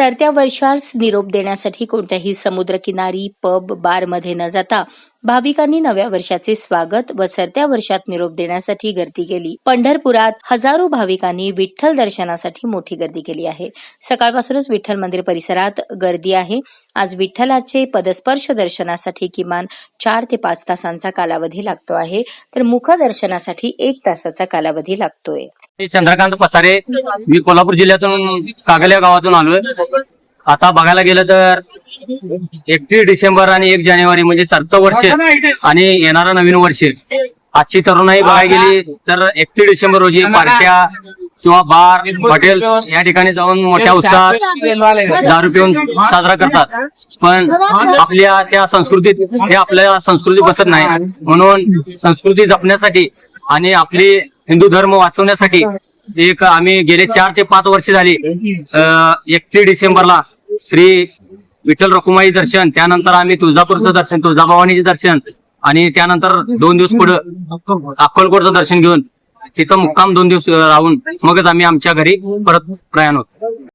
सरत्या वर्षास निरोप देण्यासाठी कोणत्याही समुद्रकिनारी पब बारमध्ये न जाता भाविकांनी नव्या वर्षाचे स्वागत व सरत्या वर्षात निरोप देण्यासाठी गर्दी केली. पंढरपुरात हजारो भाविकांनी विठ्ठल दर्शनासाठी मोठी गर्दी केली आहे. सकाळपासूनच विठ्ठल मंदिर परिसरात गर्दी आहे. आज विठ्ठलाचे पदस्पर्श दर्शनासाठी किमान चार ते पाच तासांचा कालावधी लागतो आहे. तर मुख दर्शनासाठी एक तासाचा कालावधी लागतोय. चंद्रकांत पसारे मी कोल्हापूर जिल्ह्यातून कागल्या गावातून आलोय. आता बघायला गेलं तर एकतीस डिसेंबर आणि एक जानेवारी म्हणजे सरत वर्ष. आणि येणारं नवीन वर्ष. आजची तरुणाई बघायला गेली तर एकतीस डिसेंबर रोजी पार्ट्या किंवा बार हॉटेल्स या ठिकाणी जाऊन मोठ्या उत्साहात दारू पिऊन साजरा करतात. पण आपल्या त्या संस्कृतीत हे आपल्या संस्कृती बसत नाही. म्हणून संस्कृती जपण्यासाठी आणि आपली हिंदू धर्म वाचवण्यासाठी एक आम्ही गेले चार ते पाच वर्ष झाली एकतीस डिसेंबरला श्री विठ्ठल रखुमाई दर्शन त्यानंतर आम्ही तुळजापूरचं दर्शन तुळजाभवानीचे दर्शन आणि त्यानंतर दोन दिवस पुढं अक्कलकोटचं दर्शन घेऊन तिथं मुक्काम दोन दिवस राहून मगच आम्ही आमच्या घरी परत प्रयाण होतो.